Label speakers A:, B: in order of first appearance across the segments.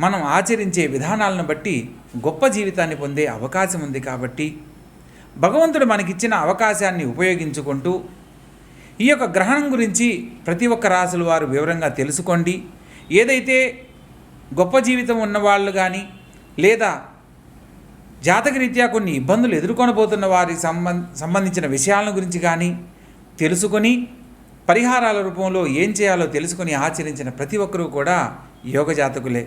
A: మనం ఆచరించే విధానాలను బట్టి గొప్ప జీవితాన్ని పొందే అవకాశం ఉంది కాబట్టి భగవంతుడు మనకిచ్చిన అవకాశాన్ని ఉపయోగించుకుంటూ ఈ యొక్క గ్రహణం గురించి ప్రతి ఒక్క రాసుల వారు వివరంగా తెలుసుకోండి. ఏదైతే గొప్ప జీవితం ఉన్నవాళ్ళు కానీ లేదా జాతకరీత్యా కొన్ని ఇబ్బందులు ఎదుర్కొనబోతున్న వారికి సంబంధ సంబంధించిన విషయాల గురించి కానీ తెలుసుకొని పరిహారాల రూపంలో ఏం చేయాలో తెలుసుకొని ఆచరించిన ప్రతి ఒక్కరూ కూడా యోగ జాతకులే.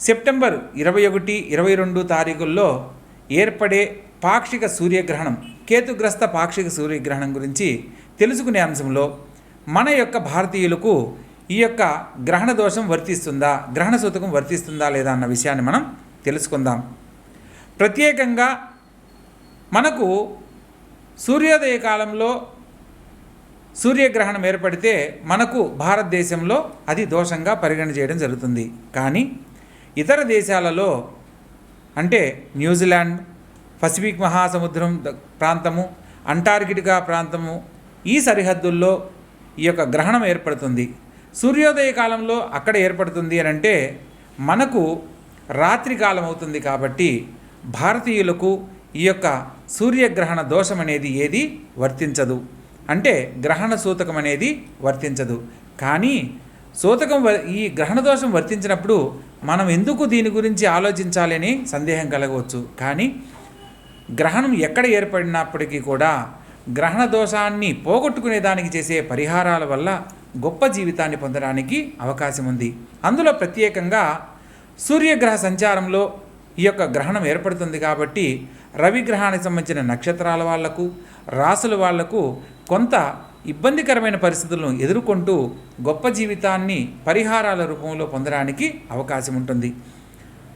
A: సెప్టెంబర్ ఇరవై ఒకటి ఇరవై రెండు తారీఖుల్లో ఏర్పడే పాక్షిక సూర్యగ్రహణం కేతుగ్రస్త పాక్షిక సూర్యగ్రహణం గురించి తెలుసుకునే అంశంలో మన యొక్క భారతీయులకు ఈ యొక్క గ్రహణ దోషం వర్తిస్తుందా గ్రహణ సూతకం వర్తిస్తుందా లేదా అన్న విషయాన్ని మనం తెలుసుకుందాం. ప్రత్యేకంగా మనకు సూర్యోదయ కాలంలో సూర్యగ్రహణం ఏర్పడితే మనకు భారతదేశంలో అది దోషంగా పరిగణ చేయడం జరుగుతుంది. కానీ ఇతర దేశాలలో అంటే న్యూజిలాండ్ పసిఫిక్ మహాసముద్రం ప్రాంతము అంటార్కిటికా ప్రాంతము ఈ సరిహద్దుల్లో ఈ యొక్క గ్రహణం ఏర్పడుతుంది. సూర్యోదయ కాలంలో అక్కడ ఏర్పడుతుంది అని అంటే మనకు రాత్రి కాలం అవుతుంది కాబట్టి భారతీయులకు ఈ యొక్క సూర్యగ్రహణ దోషం అనేది ఏది వర్తించదు. అంటే గ్రహణ సూతకం అనేది వర్తించదు. కానీ సూతకం ఈ గ్రహణ దోషం వర్తించినప్పుడు మనం ఎందుకు దీని గురించి ఆలోచించాలి అని సందేహం కలగవచ్చు. కానీ గ్రహణం ఎక్కడ ఏర్పడినప్పటికీ కూడా గ్రహణ దోషాన్ని పోగొట్టుకునే దానికి చేసే పరిహారాల వల్ల గొప్ప జీవితాన్ని పొందడానికి అవకాశం ఉంది. అందులో ప్రత్యేకంగా సూర్యగ్రహ సంచారంలో ఈ యొక్క గ్రహణం ఏర్పడుతుంది కాబట్టి రవి గ్రహానికి సంబంధించిన నక్షత్రాల వాళ్ళకు రాసుల వాళ్ళకు కొంత ఇబ్బందికరమైన పరిస్థితులను ఎదుర్కొంటూ గొప్ప జీవితాన్ని పరిహారాల రూపంలో పొందడానికి అవకాశం ఉంటుంది.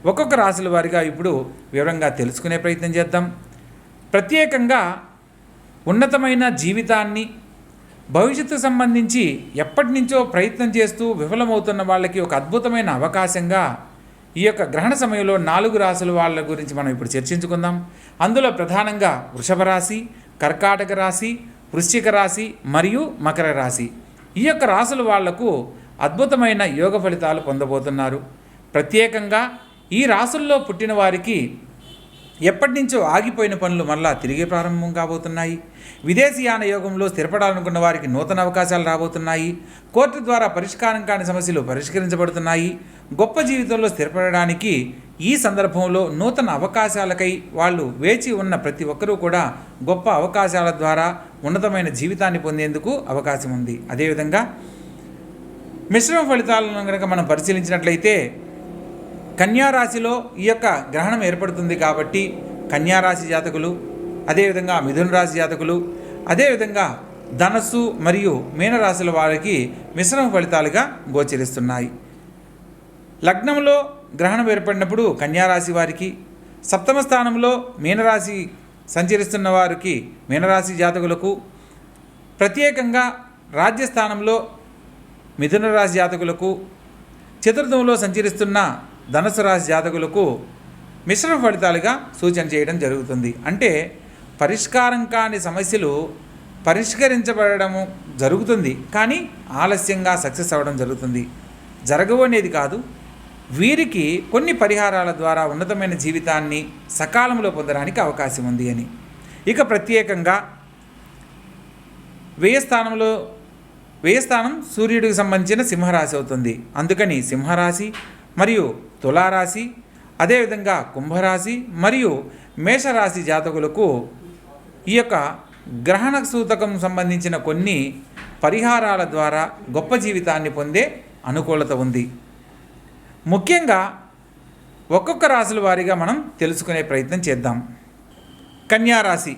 A: ఒక్కొక్క రాశుల వారిగా ఇప్పుడు వివరంగా తెలుసుకునే ప్రయత్నం చేద్దాం. ప్రత్యేకంగా ఉన్నతమైన జీవితాన్ని భవిష్యత్తు సంబంధించి ఎప్పటి నుంచో ప్రయత్నం చేస్తూ విఫలమవుతున్న వాళ్ళకి ఒక అద్భుతమైన అవకాశంగా ఈ యొక్క గ్రహణ సమయంలో నాలుగు రాశుల వాళ్ళ గురించి మనం ఇప్పుడు చర్చించుకుందాం. అందులో ప్రధానంగా వృషభ రాశి కర్కాటక రాశి వృశ్చిక రాశి మరియు మకర రాశి. ఈ యొక్క రాశులు వాళ్ళకు అద్భుతమైన యోగ ఫలితాలు పొందబోతున్నారు. ప్రత్యేకంగా ఈ రాశుల్లో పుట్టిన వారికి ఎప్పటి నుంచో ఆగిపోయిన పనులు మళ్ళా తిరిగి ప్రారంభం కాబోతున్నాయి. విదేశీయాన యోగంలో స్థిరపడాలనుకున్న వారికి నూతన అవకాశాలు రాబోతున్నాయి. కోర్టు ద్వారా పరిష్కారం కాని సమస్యలు పరిష్కరించబడుతున్నాయి. గొప్ప జీవితంలో స్థిరపడడానికి ఈ సందర్భంలో నూతన అవకాశాలకై వాళ్ళు వేచి ఉన్న ప్రతి ఒక్కరూ కూడా గొప్ప అవకాశాల ద్వారా ఉన్నతమైన జీవితాన్ని పొందేందుకు అవకాశం ఉంది. అదేవిధంగా మిశ్రమ ఫలితాలను కనుక మనం పరిశీలించినట్లయితే కన్యా రాశిలో ఈ యొక్క గ్రహణం ఏర్పడుతుంది కాబట్టి కన్యా రాశి జాతకులు అదేవిధంగా మిథున రాశి జాతకులు అదేవిధంగా ధనస్సు మరియు మీనరాశుల వారికి మిశ్రమ ఫలితాలుగా గోచరిస్తున్నాయి. లగ్నంలో గ్రహణం ఏర్పడినప్పుడు కన్యారాశి వారికి సప్తమ స్థానంలో మీనరాశి సంచరిస్తున్న వారికి మీనరాశి జాతకులకు ప్రత్యేకంగా రాజ్యస్థానంలో మిథున రాశి జాతకులకు చతుర్థంలో సంచరిస్తున్న ధనుసు రాశి జాతకులకు మిశ్రమ ఫలితాలుగా సూచన చేయడం జరుగుతుంది. అంటే పరిష్కారం కాని సమస్యలు పరిష్కరించబడము జరుగుతుంది. కానీ ఆలస్యంగా సక్సెస్ అవ్వడం జరుగుతుంది. జరగవు అనేది కాదు. వీరికి కొన్ని పరిహారాల ద్వారా ఉన్నతమైన జీవితాన్ని సకాలంలో పొందడానికి అవకాశం ఉంది అని. ఇక ప్రత్యేకంగా వ్యయస్థానంలో వ్యయస్థానం సూర్యుడికి సంబంధించిన సింహరాశి అవుతుంది. అందుకని సింహరాశి మరియు తులారాశి అదేవిధంగా కుంభరాశి మరియు మేషరాశి జాతకులకు ఈ యొక్క గ్రహణ సూతకం సంబంధించిన కొన్ని పరిహారాల ద్వారా గొప్ప జీవితాన్ని పొందే అనుకూలత ఉంది. ముఖ్యంగా ఒక్కొక్క రాశుల వారీగా మనం తెలుసుకునే ప్రయత్నం చేద్దాం. కన్యారాశి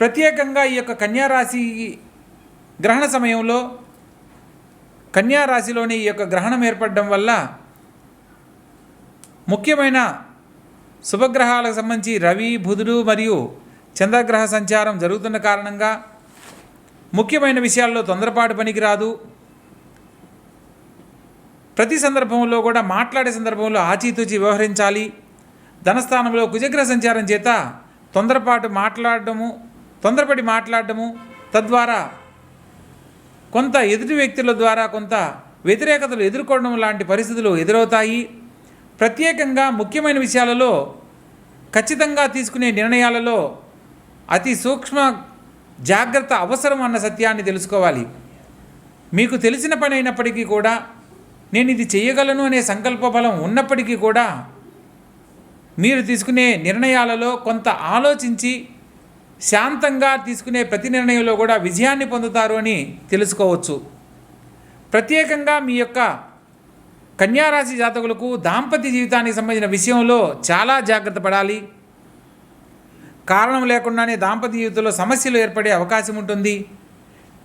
A: ప్రత్యేకంగా ఈ యొక్క కన్యారాశి గ్రహణ సమయంలో కన్యారాశిలోని ఈ యొక్క గ్రహణం ఏర్పడడం వల్ల ముఖ్యమైన శుభగ్రహాలకు సంబంధించి రవి బుధుడు మరియు చంద్రగ్రహ సంచారం జరుగుతున్న కారణంగా ముఖ్యమైన విషయాల్లో తొందరపాటు పనికిరాదు. ప్రతి సందర్భంలో కూడా మాట్లాడే సందర్భంలో ఆచితూచి వ్యవహరించాలి. ధనస్థానంలో కుజగ్ర సంచారం చేత తొందరపాటు మాట్లాడడము తొందరపడి మాట్లాడడము తద్వారా కొంత ఎదుటి వ్యక్తుల ద్వారా కొంత వ్యతిరేకతలు ఎదుర్కోవడం లాంటి పరిస్థితులు ఎదురవుతాయి. ప్రత్యేకంగా ముఖ్యమైన విషయాలలో ఖచ్చితంగా తీసుకునే నిర్ణయాలలో అతి సూక్ష్మ జాగ్రత్త అవసరం అన్న సత్యాన్ని తెలుసుకోవాలి. మీకు తెలిసిన పని అయినప్పటికీ కూడా నేను ఇది చేయగలను అనే సంకల్ప బలం ఉన్నప్పటికీ కూడా మీరు తీసుకునే నిర్ణయాలలో కొంత ఆలోచించి శాంతంగా తీసుకునే ప్రతి నిర్ణయంలో కూడా విజయాన్ని పొందుతారు అని తెలుసుకోవచ్చు. ప్రత్యేకంగా మీ యొక్క కన్యారాశి జాతకులకు దాంపత్య జీవితానికి సంబంధించిన విషయంలో చాలా జాగ్రత్త పడాలి. కారణం లేకుండానే దాంపత్య జీవితంలో సమస్యలు ఏర్పడే అవకాశం ఉంటుంది.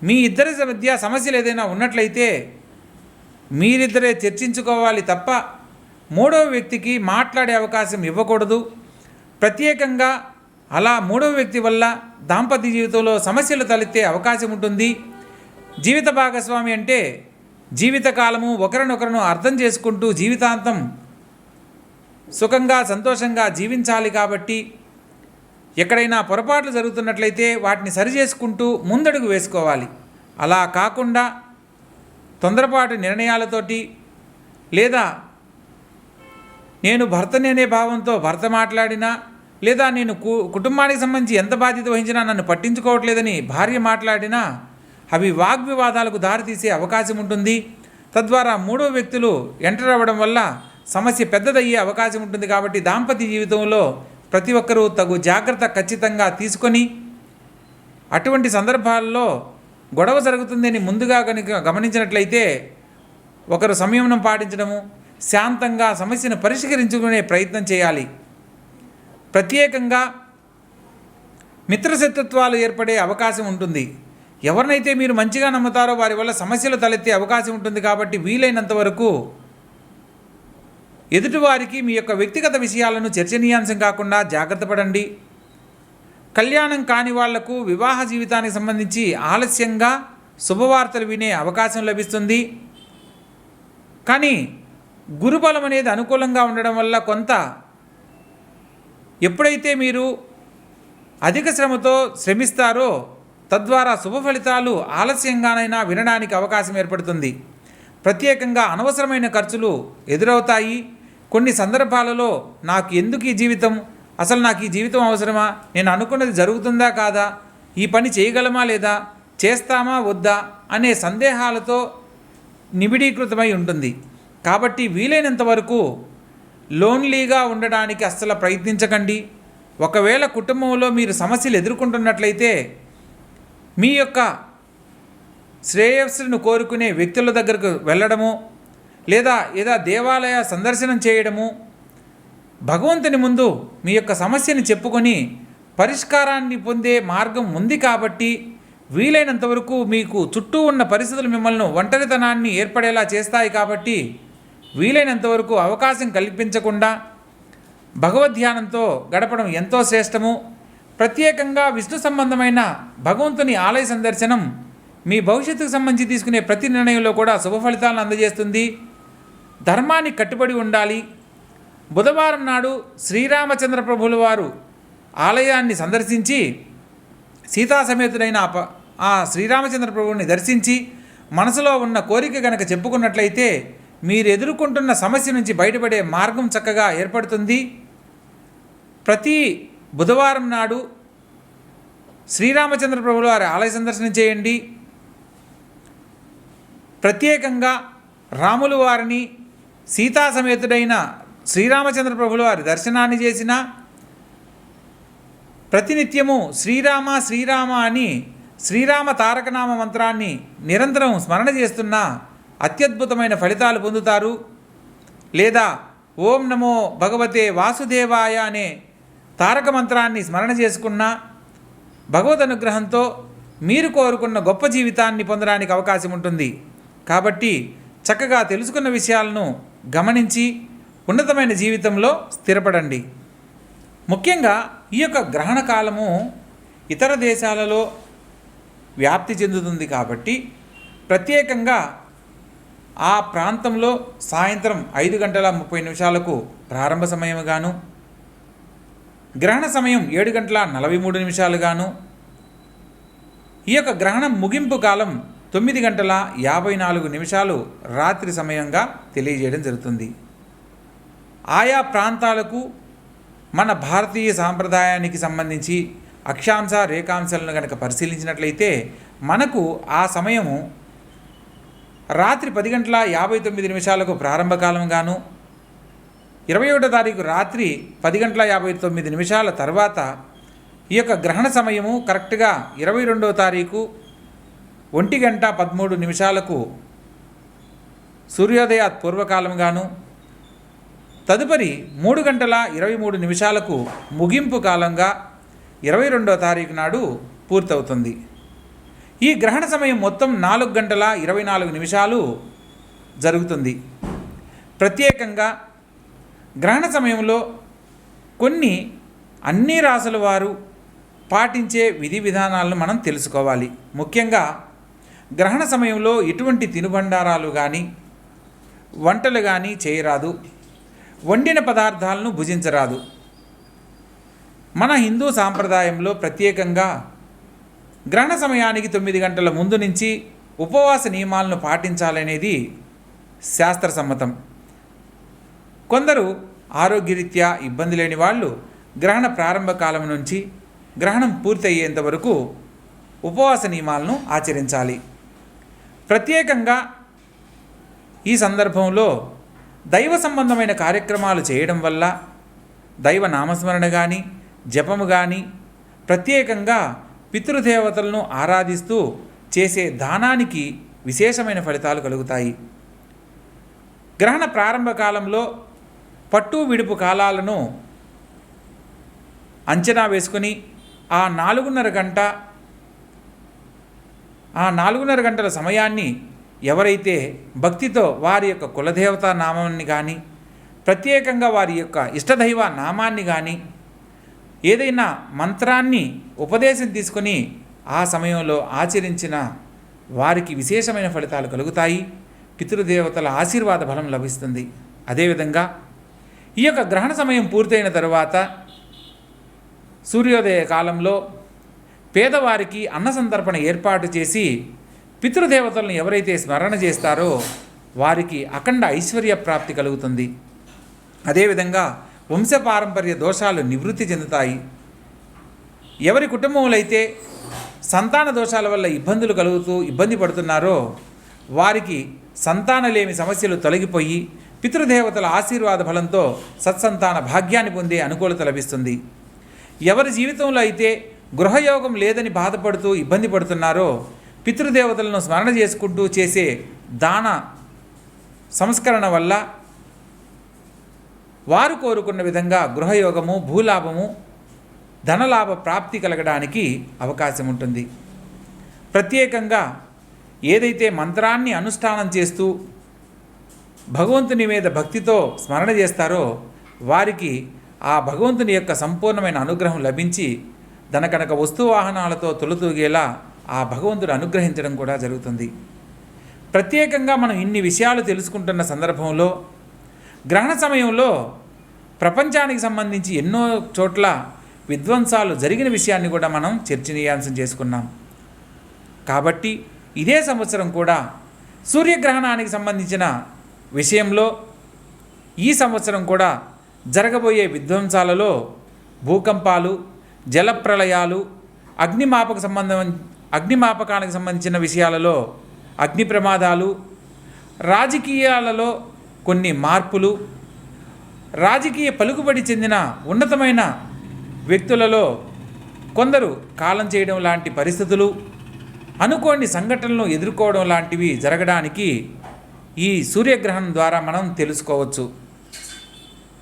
A: మీ ఇద్దరి మధ్య సమస్యలు ఏదైనా ఉన్నట్లయితే మీరిద్దరే చర్చించుకోవాలి తప్ప మూడవ వ్యక్తికి మాట్లాడే అవకాశం ఇవ్వకూడదు. ప్రత్యేకంగా అలా మూడవ వ్యక్తి వల్ల దాంపత్య జీవితంలో సమస్యలు తలెత్తే అవకాశం ఉంటుంది. జీవిత భాగస్వామి అంటే జీవితకాలము ఒకరినొకరును అర్థం చేసుకుంటూ జీవితాంతం సుఖంగా సంతోషంగా జీవించాలి కాబట్టి ఎక్కడైనా పొరపాట్లు జరుగుతున్నట్లయితే వాటిని సరిచేసుకుంటూ ముందడుగు వేసుకోవాలి. అలా కాకుండా తొందరపాటు నిర్ణయాలతోటి లేదా నేను భర్తని అనే భావంతో భర్త మాట్లాడినా లేదా నేను కు కుటుంబానికి సంబంధించి ఎంత బాధ్యత వహించినా నన్ను పట్టించుకోవట్లేదని భార్య మాట్లాడినా అవి వాగ్వివాదాలకు దారితీసే అవకాశం ఉంటుంది. తద్వారా మూడో వ్యక్తులు ఎంటర్ అవ్వడం వల్ల సమస్య పెద్దదయ్యే అవకాశం ఉంటుంది కాబట్టి దాంపత్య జీవితంలో ప్రతి ఒక్కరూ తగు జాగ్రత్త ఖచ్చితంగా తీసుకొని అటువంటి సందర్భాల్లో గొడవ జరుగుతుందని ముందుగా కనుక గమనించినట్లయితే ఒకరు సంయమనం పాటించడము శాంతంగా సమస్యను పరిష్కరించుకునే ప్రయత్నం చేయాలి. ప్రత్యేకంగా మిత్రశత్రుత్వాలు ఏర్పడే అవకాశం ఉంటుంది. ఎవరినైతే మీరు మంచిగా నమ్ముతారో వారి వల్ల సమస్యలు తలెత్తే అవకాశం ఉంటుంది కాబట్టి వీలైనంత వరకు ఎదుటివారికి మీ యొక్క వ్యక్తిగత విషయాలను చర్చనీయాంశం కాకుండా జాగ్రత్త పడండి. కళ్యాణం కాని వాళ్ళకు వివాహ జీవితానికి సంబంధించి ఆలస్యంగా శుభవార్తలు వినే అవకాశం లభిస్తుంది. కానీ గురుబలం అనేది అనుకూలంగా ఉండడం వల్ల కొంత ఎప్పుడైతే మీరు అధిక శ్రమతో శ్రమిస్తారో తద్వారా శుభ ఫలితాలు ఆలస్యంగానైనా వినడానికి అవకాశం ఏర్పడుతుంది. ప్రత్యేకంగా అనవసరమైన ఖర్చులు ఎదురవుతాయి. కొన్ని సందర్భాలలో నాకు ఎందుకు ఈ జీవితం అసలు నాకు ఈ జీవితం అవసరమా? నేను అనుకున్నది జరుగుతుందా కాదా? ఈ పని చేయగలమా లేదా? చేస్తామా వద్దా? అనే సందేహాలతో నిబిడీకృతమై ఉంటుంది. కాబట్టి వీలైనంత వరకు లోన్లీగా ఉండడానికి అస్సలు ప్రయత్నించకండి. ఒకవేళ కుటుంబంలో మీరు సమస్యలు ఎదుర్కొంటున్నట్లయితే మీ యొక్క శ్రేయస్సును కోరుకునే వ్యక్తుల దగ్గరకు వెళ్ళడము లేదా ఏదా దేవాలయ సందర్శనం చేయడము భగవంతుని ముందు మీ యొక్క సమస్యని చెప్పుకొని పరిష్కారాన్ని పొందే మార్గం ఉంది కాబట్టి వీలైనంత వరకు మీకు చుట్టూ ఉన్న పరిస్థితులు మిమ్మల్ని ఒంటరితనాన్ని ఏర్పడేలా చేస్తాయి కాబట్టి వీలైనంత వరకు అవకాశం కల్పించకుండా భగవద్ధ్యానంతో గడపడం ఎంతో శ్రేష్టము. ప్రత్యేకంగా విష్ణు సంబంధమైన భగవంతుని ఆలయ సందర్శనం మీ భవిష్యత్తుకు సంబంధించి తీసుకునే ప్రతి నిర్ణయంలో కూడా శుభ ఫలితాలను అందజేస్తుంది. ధర్మాన్ని కట్టుబడి ఉండాలి. బుధవారం నాడు శ్రీరామచంద్ర ప్రభుల వారు ఆలయాన్ని సందర్శించి సీతా సమేతుడైన ఆ శ్రీరామచంద్ర ప్రభువుని దర్శించి మనసులో ఉన్న కోరిక గనక చెప్పుకున్నట్లయితే మీరు ఎదుర్కొంటున్న సమస్య నుంచి బయటపడే మార్గం చక్కగా ఏర్పడుతుంది. ప్రతి బుధవారం నాడు శ్రీరామచంద్ర ప్రభుల వారి ఆలయ సందర్శనం చేయండి. ప్రత్యేకంగా రాములు వారిని సీతా సమేతుడైన శ్రీరామచంద్ర ప్రభుల వారి దర్శనాన్ని చేసిన ప్రతినిత్యము శ్రీరామ శ్రీరామ అని శ్రీరామ తారకనామ మంత్రాన్ని నిరంతరం స్మరణ చేస్తున్న అత్యద్భుతమైన ఫలితాలు పొందుతారు. లేదా ఓం నమో భగవతే వాసుదేవాయ అనే తారక మంత్రాన్ని స్మరణ చేసుకున్న భగవద్ అనుగ్రహంతో మీరు కోరుకున్న గొప్ప జీవితాన్ని పొందడానికి అవకాశం ఉంటుంది. కాబట్టి చక్కగా తెలుసుకున్న విషయాలను గమనించి ఉన్నతమైన జీవితంలో స్థిరపడండి. ముఖ్యంగా ఈ యొక్క గ్రహణ కాలము ఇతర దేశాలలో వ్యాప్తి చెందుతుంది కాబట్టి ప్రత్యేకంగా ఆ ప్రాంతంలో సాయంత్రం ఐదు గంటల ముప్పై నిమిషాలకు ప్రారంభ సమయముగాను గ్రహణ సమయం ఏడు గంటల నలభై మూడు నిమిషాలుగాను ఈ యొక్క గ్రహణం ముగింపు కాలం తొమ్మిది గంటల యాభై నాలుగు నిమిషాలు రాత్రి సమయంగా తెలియజేయడం జరుగుతుంది. ఆయా ప్రాంతాలకు మన భారతీయ సాంప్రదాయానికి సంబంధించి అక్షాంశ రేఖాంశాలను కనుక పరిశీలించినట్లయితే మనకు ఆ సమయము రాత్రి పది గంటల యాభై తొమ్మిది నిమిషాలకు ప్రారంభకాలంగాను ఇరవై ఒకటో తారీఖు రాత్రి పది గంటల యాభై తొమ్మిది నిమిషాల తర్వాత ఈ యొక్క గ్రహణ సమయము కరెక్ట్గా ఇరవై రెండవ తారీఖు ఒంటి గంట పదమూడు నిమిషాలకు సూర్యోదయ పూర్వకాలంగాను తదుపరి మూడు గంటల ఇరవై మూడు నిమిషాలకు ముగింపు కాలంగా ఇరవై రెండో తారీఖు నాడు పూర్తవుతుంది. ఈ గ్రహణ సమయం మొత్తం నాలుగు గంటల ఇరవై నాలుగు నిమిషాలు జరుగుతుంది. ప్రత్యేకంగా గ్రహణ సమయంలో కొన్ని అన్ని రాసుల వారు పాటించే విధి విధానాలను మనం తెలుసుకోవాలి. ముఖ్యంగా గ్రహణ సమయంలో ఎటువంటి తినుబండారాలు కానీ వంటలు కానీ చేయరాదు. వండిన పదార్థాలను భుజించరాదు. మన హిందూ సాంప్రదాయంలో ప్రత్యేకంగా గ్రహణ సమయానికి తొమ్మిది గంటల ముందు నుంచి ఉపవాస నియమాలను పాటించాలనేది శాస్త్ర సమ్మతం. కొందరు ఆరోగ్యరీత్యా ఇబ్బంది లేని వాళ్ళు గ్రహణ ప్రారంభ కాలం నుంచి గ్రహణం పూర్తయ్యేంత వరకు ఉపవాస నియమాలను ఆచరించాలి. ప్రత్యేకంగా ఈ సందర్భంలో దైవ సంబంధమైన కార్యక్రమాలు చేయడం వల్ల దైవ నామస్మరణ కానీ జపము కానీ ప్రత్యేకంగా పితృదేవతలను ఆరాధిస్తూ చేసే దానానికి విశేషమైన ఫలితాలు కలుగుతాయి. గ్రహణ ప్రారంభ కాలంలో పట్టు విడుపు కాలాలను అంచనా వేసుకుని ఆ నాలుగున్నర గంట ఆ నాలుగున్నర గంటల సమయాన్ని ఎవరైతే భక్తితో వారి యొక్క కులదేవత నామాన్ని కానీ ప్రత్యేకంగా వారి యొక్క ఇష్టదైవ నామాన్ని కానీ ఏదైనా మంత్రాన్ని ఉపదేశం తీసుకొని ఆ సమయంలో ఆచరించిన వారికి విశేషమైన ఫలితాలు కలుగుతాయి. పితృదేవతల ఆశీర్వాద బలం లభిస్తుంది. అదేవిధంగా ఈ యొక్క గ్రహణ సమయం పూర్తయిన తర్వాత సూర్యోదయ కాలంలో పేదవారికి అన్న సందర్పణ ఏర్పాటు చేసి పితృదేవతలను ఎవరైతే స్మరణ చేస్తారో వారికి అఖండ ఐశ్వర్య ప్రాప్తి కలుగుతుంది. అదేవిధంగా వంశపారంపర్య దోషాలు నివృత్తి చెందుతాయి. ఎవరి కుటుంబంలో అయితే సంతాన దోషాల వల్ల ఇబ్బందులు కలుగుతూ ఇబ్బంది పడుతున్నారో వారికి సంతానలేమి సమస్యలు తొలగిపోయి పితృదేవతల ఆశీర్వాద ఫలంతో సత్సంతాన భాగ్యాన్ని పొందే అనుకూలత లభిస్తుంది. ఎవరి జీవితంలో అయితే గృహయోగం లేదని బాధపడుతూ ఇబ్బంది పడుతున్నారో పితృదేవతలను స్మరణ చేసుకుంటూ చేసే దాన సంస్కరణ వల్ల వారు కోరుకున్న విధంగా గృహయోగము భూలాభము ధనలాభ ప్రాప్తి కలగడానికి అవకాశం ఉంటుంది. ప్రత్యేకంగా ఏదైతే మంత్రాన్ని అనుష్ఠానం చేస్తూ భగవంతుని మీద భక్తితో స్మరణ చేస్తారో వారికి ఆ భగవంతుని యొక్క సంపూర్ణమైన అనుగ్రహం లభించి ధనకనక వస్తు వాహనాలతో తొలుతూగేలా ఆ భగవంతుడు అనుగ్రహించడం కూడా జరుగుతుంది. ప్రత్యేకంగా మనం ఇన్ని విషయాలు తెలుసుకుంటున్న సందర్భంలో గ్రహణ సమయంలో ప్రపంచానికి సంబంధించి ఎన్నో చోట్ల విధ్వంసాలు జరిగిన విషయాన్ని కూడా మనం చర్చనీయాంశం చేసుకున్నాం. కాబట్టి ఇదే సంవత్సరం కూడా సూర్యగ్రహణానికి సంబంధించిన విషయంలో ఈ సంవత్సరం కూడా జరగబోయే విధ్వంసాలలో భూకంపాలు జలప్రళయాలు అగ్నిమాపక సంబంధం అగ్నిమాపకానికి సంబంధించిన విషయాలలో అగ్ని ప్రమాదాలు రాజకీయాలలో కొన్ని మార్పులు రాజకీయ పలుకుబడి చెందిన ఉన్నతమైన వ్యక్తులలో కొందరు కాలం చేయడం లాంటి పరిస్థితులు అనుకోని సంఘటనలను ఎదుర్కోవడం లాంటివి జరగడానికి ఈ సూర్యగ్రహణం ద్వారా మనం తెలుసుకోవచ్చు.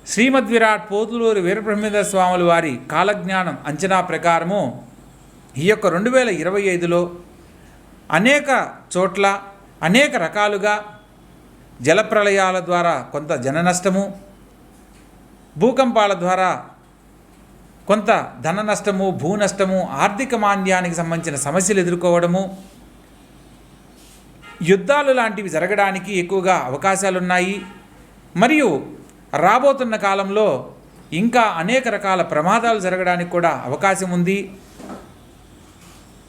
A: శ్రీమద్ విరాట్ పోతులూరు వీరబ్రహ్మేంద్ర స్వాముల వారి కాలజ్ఞానం అంచనా ప్రకారము ఈ యొక్క రెండు వేల ఇరవై ఐదులో అనేక చోట్ల అనేక రకాలుగా జలప్రళయాల ద్వారా కొంత జన నష్టము భూకంపాల ద్వారా కొంత ధన నష్టము భూ నష్టము ఆర్థిక మాంద్యానికి సంబంధించిన సమస్యలు ఎదుర్కోవడము యుద్ధాలు లాంటివి జరగడానికి ఎక్కువగా అవకాశాలున్నాయి. మరియు రాబోతున్న కాలంలో ఇంకా అనేక రకాల ప్రమాదాలు జరగడానికి కూడా అవకాశం ఉంది.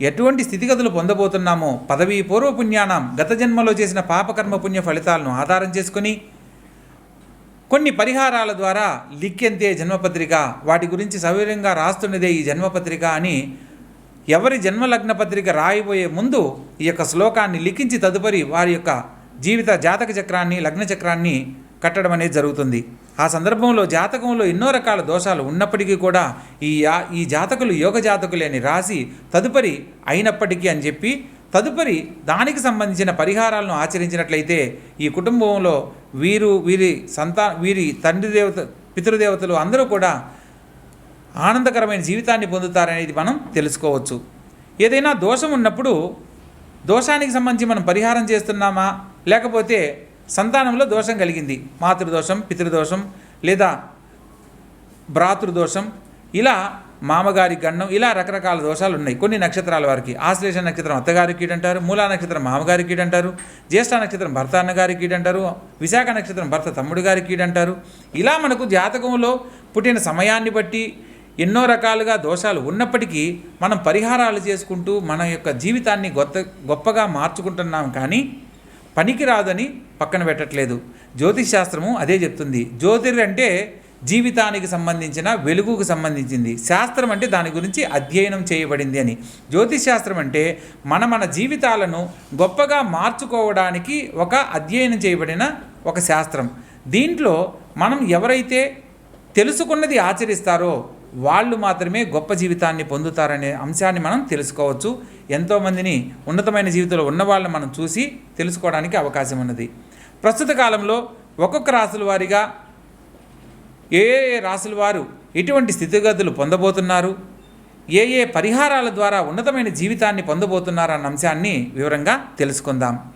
A: ఎటువంటి స్థితిగతులు పొందబోతున్నామో పదవీ పూర్వపుణ్యానం గత జన్మలో చేసిన పాపకర్మ పుణ్య ఫలితాలను ఆధారం చేసుకుని కొన్ని పరిహారాల ద్వారా లిక్కెంతే జన్మపత్రిక వాటి గురించి సవివరంగా రాస్తున్నదే ఈ జన్మపత్రిక అని ఎవరి జన్మలగ్న పత్రిక రాయిపోయే ముందు ఈ యొక్క శ్లోకాన్ని లిఖించి తదుపరి వారి యొక్క జీవిత జాతక చక్రాన్ని లగ్న చక్రాన్ని కట్టడం అనేది జరుగుతుంది. ఆ సందర్భంలో జాతకంలో ఎన్నో రకాల దోషాలు ఉన్నప్పటికీ కూడా ఈ యా ఈ జాతకులు యోగ జాతకులే అని రాసి తదుపరి అయినప్పటికీ అని చెప్పి తదుపరి దానికి సంబంధించిన పరిహారాలను ఆచరించినట్లయితే ఈ కుటుంబంలో వీరు వీరి సంతా వీరి తండ్రి దేవత పితృదేవతలు అందరూ కూడా ఆనందకరమైన జీవితాన్ని పొందుతారనేది మనం తెలుసుకోవచ్చు. ఏదైనా దోషం ఉన్నప్పుడు దోషానికి సంబంధించి మనం పరిహారం చేస్తున్నామా? లేకపోతే సంతానంలో దోషం కలిగింది. మాతృదోషం పితృదోషం లేదా భ్రాతృదోషం. ఇలా మామగారి గండం ఇలా రకరకాల దోషాలు ఉన్నాయి. కొన్ని నక్షత్రాల వారికి. ఆశ్లేష నక్షత్రం అత్తగారి కీడంటారు మూలా నక్షత్రం మామగారి కీడంటారు జ్యేష్ఠ నక్షత్రం భర్త అన్నగారి కీడంటారు విశాఖ నక్షత్రం భర్త తమ్ముడు గారి కీడంటారు. ఇలా మనకు జాతకంలో పుట్టిన సమయాన్ని బట్టి ఎన్నో రకాలుగా దోషాలు ఉన్నప్పటికీ మనం పరిహారాలు చేసుకుంటూ మన యొక్క జీవితాన్ని గొప్ప గొప్పగా మార్చుకుంటున్నాం కానీ పనికిరాదని పక్కన పెట్టట్లేదు. జ్యోతిష్ శాస్త్రము అదే చెప్తుంది. జ్యోతిర్ అంటే జీవితానికి సంబంధించిన వెలుగుకు సంబంధించింది. శాస్త్రం అంటే దాని గురించి అధ్యయనం చేయబడింది అని. జ్యోతిష్ శాస్త్రం అంటే మన మన జీవితాలను గొప్పగా మార్చుకోవడానికి ఒక అధ్యయనం చేయబడిన ఒక శాస్త్రం. దీంట్లో మనం ఎవరైతే తెలుసుకున్నది ఆచరిస్తారో వాళ్ళు మాత్రమే గొప్ప జీవితాన్ని పొందుతారనే అంశాన్ని మనం తెలుసుకోవచ్చు. ఎంతోమందిని ఉన్నతమైన జీవితంలో ఉన్న వాళ్ళని మనం చూసి తెలుసుకోవడానికి అవకాశం ఉన్నది. ప్రస్తుత కాలంలో ఒక్కొక్క రాసుల వారిగా ఏ ఏ రాసుల వారు ఎటువంటి స్థితిగతులు పొందబోతున్నారు? ఏ ఏ పరిహారాల ద్వారా ఉన్నతమైన జీవితాన్ని పొందబోతున్నారు అన్న అంశాన్ని వివరంగా తెలుసుకుందాం.